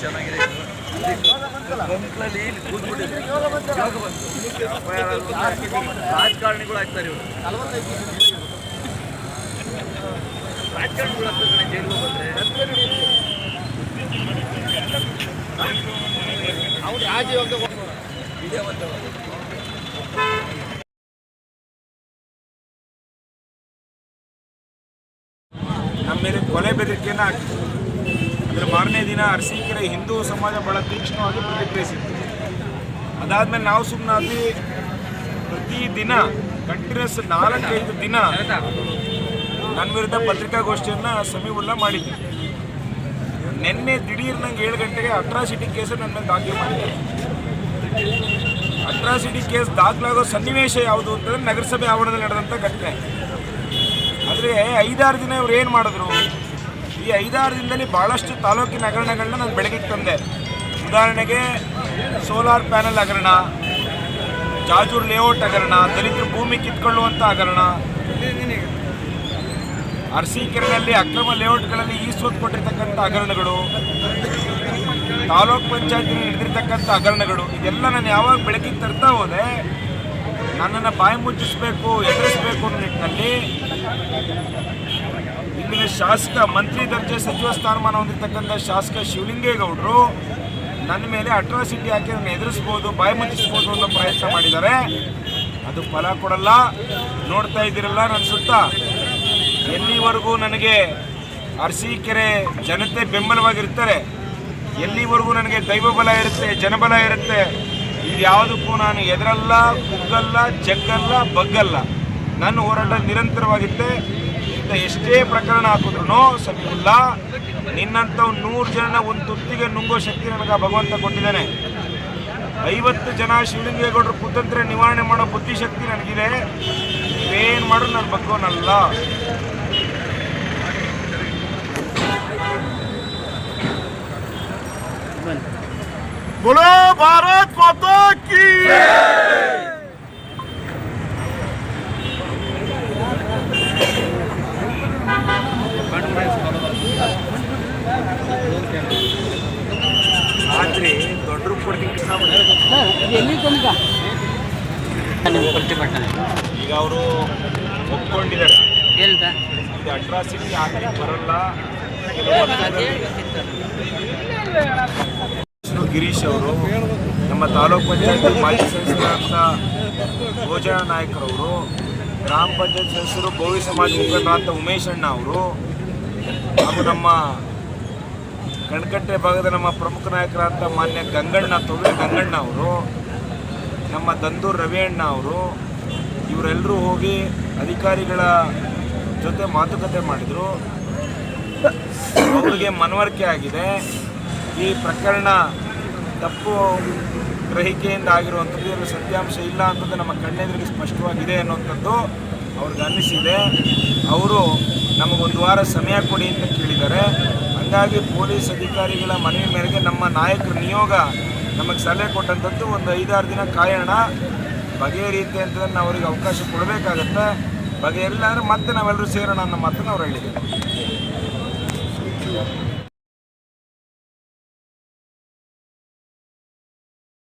ಚೆನ್ನಾಗಿದೆ ರಾಜಕಾರಣಿಗಳು ಆಗ್ತಾರೆ ಇವರು ರಾಜಕಾರಣಿಗಳು ಆಗ್ತಾರೆ ಕಣೆ ಜೈಲಿಗೆ ಬಂದ್ರೆ ಒಂದು ನಮ್ಮ ಮೇಲೆ ಕೊಲೆ ಬೆದರಿಕೆಯನ್ನು ಹಾಕಿದ್ರು ಅದರ ಮಾರನೇ ದಿನ ಅರಸೀಕೆರೆ ಹಿಂದೂ ಸಮಾಜ ಬಹಳ ತೀಕ್ಷ್ಣವಾಗಿ ಪ್ರತಿಕ್ರಿಯಿಸಿತ್ತು. ಅದಾದಮೇಲೆ ನಾವು ಸುಮ್ಮನಾದ್ವಿ ಪ್ರತಿ ದಿನ ಕಂಟಿನ್ಯೂಸ್ ನಾಲ್ಕೈದು ದಿನ ನನ್ನ ವಿರುದ್ಧ ಪತ್ರಿಕಾಗೋಷ್ಠಿಯನ್ನು ಸಮೀವುಲ್ಲ ಮಾಡಿದ್ವಿ. ನಿನ್ನೆ ದಿಢೀರ್ ನಂಗೆ ಏಳು ಗಂಟೆಗೆ ಅಟ್ರಾಸಿಟಿ ಕೇಸ್ ನನ್ನ ಮೇಲೆ ದಾಖಲೆ ಮಾಡಿದೆ ಅಟ್ರಾಸಿಟಿ ಕೇಸ್ ದಾಖಲಾಗೋ ಸನ್ನಿವೇಶ ಯಾವುದು ಅಂತಂದ್ರೆ ನಗರಸಭೆ ಆವರಣದಲ್ಲಿ ನಡೆದಂಥ ಘಟನೆ. ಆದರೆ ಐದಾರು ದಿನ ಇವ್ರು ಏನು ಮಾಡಿದ್ರು? ಈ ಐದಾರು ದಿನದಲ್ಲಿ ಭಾಳಷ್ಟು ತಾಲೂಕಿನ ಹಗರಣಗಳನ್ನ ನಾನು ಬೆಳಕಿಗೆ ತಂದೆ ಉದಾಹರಣೆಗೆ ಸೋಲಾರ್ ಪ್ಯಾನಲ್ ಹಗರಣ, ಜಾಜೂರ್ ಲೇಔಟ್ ಹಗರಣ, ದಲಿತರು ಭೂಮಿ ಕಿತ್ಕೊಳ್ಳುವಂಥ ಹಗರಣ. ಅರಸೀಕೆರೆಯಲ್ಲಿ ಅಕ್ರಮ ಲೇಔಟ್ಗಳಲ್ಲಿ ಈಸ್ವತ್ ಕೊಟ್ಟಿರ್ತಕ್ಕಂಥ ಹಗರಣಗಳು, ತಾಲೂಕ್ ಪಂಚಾಯತಿನಲ್ಲಿ ಹಿಡಿದಿರ್ತಕ್ಕಂಥ ಹಗರಣಗಳು, ಇದೆಲ್ಲ ನಾನು ಯಾವಾಗ ಬೆಳಕಿಗೆ ತರ್ತಾ ಹೋದೆ ನನ್ನನ್ನು ಬಾಯಿ ಮುಚ್ಚಿಸಬೇಕು, ಎದುರಿಸಬೇಕು ಅನ್ನೋ ನಿಟ್ಟಿನಲ್ಲಿ ಇಲ್ಲಿನ ಶಾಸಕ ಮಂತ್ರಿ ದರ್ಜೆ ಸಚಿವ ಸ್ಥಾನಮಾನ ಹೊಂದಿರತಕ್ಕಂಥ ಶಾಸಕ ಶಿವಲಿಂಗೇಗೌಡರು ನನ್ನ ಮೇಲೆ ಅಟ್ರಾಸಿಟಿ ಹಾಕಿ ನನ್ನ ಎದುರಿಸ್ಬೋದು, ಬಾಯಿ ಮುಚ್ಚಿಸ್ಬೋದು ಅನ್ನೋ ಪ್ರಯತ್ನ ಮಾಡಿದ್ದಾರೆ. ಅದು ಫಲ ಕೊಡಲ್ಲ. ನೋಡ್ತಾ ಇದ್ದೀರಲ್ಲ ನನ್ನ ಸುತ್ತ. ಎಲ್ಲಿವರೆಗೂ ನನಗೆ ಅರಸೀಕೆರೆ ಜನತೆ ಬೆಂಬಲವಾಗಿರ್ತಾರೆ? ಎಲ್ಲಿವರೆಗೂ ನನಗೆ ದೈವ ಬಲ ಇರುತ್ತೆ, ಜನಬಲ ಇರುತ್ತೆ? ಇದ್ಯಾವುದಕ್ಕೂ ನಾನು ಎದರಲ್ಲ, ಕುಗ್ಗಲ್ಲ, ಜಗ್ಗಲ್ಲ, ಬಗ್ಗಲ್ಲ. ನನ್ನ ಹೋರಾಟ ನಿರಂತರವಾಗಿತ್ತೆ ಇಂಥ ಎಷ್ಟೇ ಪ್ರಕರಣ ಹಾಕಿದ್ರು ಸಮಿಲ್ಲ ನಿನ್ನಂಥ ನೂರು ಜನ ಒಂದು ತುತ್ತಿಗೆ ನುಂಗೋ ಶಕ್ತಿ ನನಗೆ ಭಗವಂತ ಕೊಟ್ಟಿದ್ದಾನೆ. ಐವತ್ತು ಜನ ಶಿವಲಿಂಗೇಗೌಡರು ಕುತಂತ್ರ ನಿವಾರಣೆ ಮಾಡೋ ಬುದ್ಧಿಶಕ್ತಿ ನನಗಿದೆ. ನೀವೇನು ಮಾಡಿದ್ರು ನಾನು ಬಗ್ಗೋನಲ್ಲ. বলো ভারত কত কি? ಈಗ ಅವರು ಒಪ್ಕೊಂಡಿದ್ದಾರೆ. ಇದು ಅಟ್ರಾಸಿಟಿ ಆಗಲಿ ಬರಲ್ಲ. ಗಿರೀಶ್ ಅವರು, ನಮ್ಮ ತಾಲೂಕ್ ಪಂಚಾಯತ್ ಮಾಜಿ ಸದಸ್ಯರಾದಂಥ ಭೋಜನ ನಾಯಕರವರು, ಗ್ರಾಮ ಪಂಚಾಯತ್ ಸದಸ್ಯರು, ಗೋವಿ ಸಮಾಜ ಮುಖಂಡರಾದಂಥ ಉಮೇಶ್ ಅಣ್ಣ ಅವರು, ಹಾಗೂ ನಮ್ಮ ಕಣ್ಕಟ್ಟೆ ಭಾಗದ ನಮ್ಮ ಪ್ರಮುಖ ನಾಯಕರಾದಂಥ ಮಾನ್ಯ ಗಂಗಣ್ಣ, ತೊಗರೆ ಗಂಗಣ್ಣ ಅವರು, ನಮ್ಮ ದಂದೂರ್ ರವಿ ಅಣ್ಣ ಅವರು, ಇವರೆಲ್ಲರೂ ಹೋಗಿ ಅಧಿಕಾರಿಗಳ ಜೊತೆ ಮಾತುಕತೆ ಮಾಡಿದರು. ಅವರಿಗೆ ಮನವರಿಕೆ ಆಗಿದೆ. ಈ ಪ್ರಕರಣ ತಪ್ಪು ಗ್ರಹಿಕೆಯಿಂದ ಆಗಿರುವಂಥದ್ದು ಇದರಲ್ಲಿ ಸತ್ಯಾಂಶ ಇಲ್ಲ ಅಂತದ್ದು ನಮ್ಮ ಕಣ್ಣೆದುರಿಗೆ ಸ್ಪಷ್ಟವಾಗಿದೆ ಅನ್ನುವಂಥದ್ದು ಅವ್ರಿಗೆ ಅನ್ನಿಸಿದೆ. ಅವರು ನಮಗೊಂದು ವಾರ ಸಮಯ ಕೊಡಿ ಅಂತ ಕೇಳಿದ್ದಾರೆ. ಹಾಗಾಗಿ ಪೊಲೀಸ್ ಅಧಿಕಾರಿಗಳ ಮನವಿ ಮೇರೆಗೆ ನಮ್ಮ ನಾಯಕರ ನಿಯೋಗ ನಮಗೆ ಸಲಹೆ ಕೊಟ್ಟಂಥದ್ದು ಒಂದು ಐದಾರು ದಿನ ಕಾಯೋಣ. ರೀತಿ ಅಂತಂದ್ರೆ ನಾವು ಅವರಿಗೆ ಅವಕಾಶ ಕೊಡಬೇಕಾಗತ್ತೆ. ಬಗೆಹರಿಲ್ಲ ಅಂದರೆ ಮತ್ತೆ ನಾವೆಲ್ಲರೂ ಸೇರೋಣ ಅನ್ನೋ ಮಾತನ್ನು ಅವ್ರು ಹೇಳಿದ್ದಾರೆ.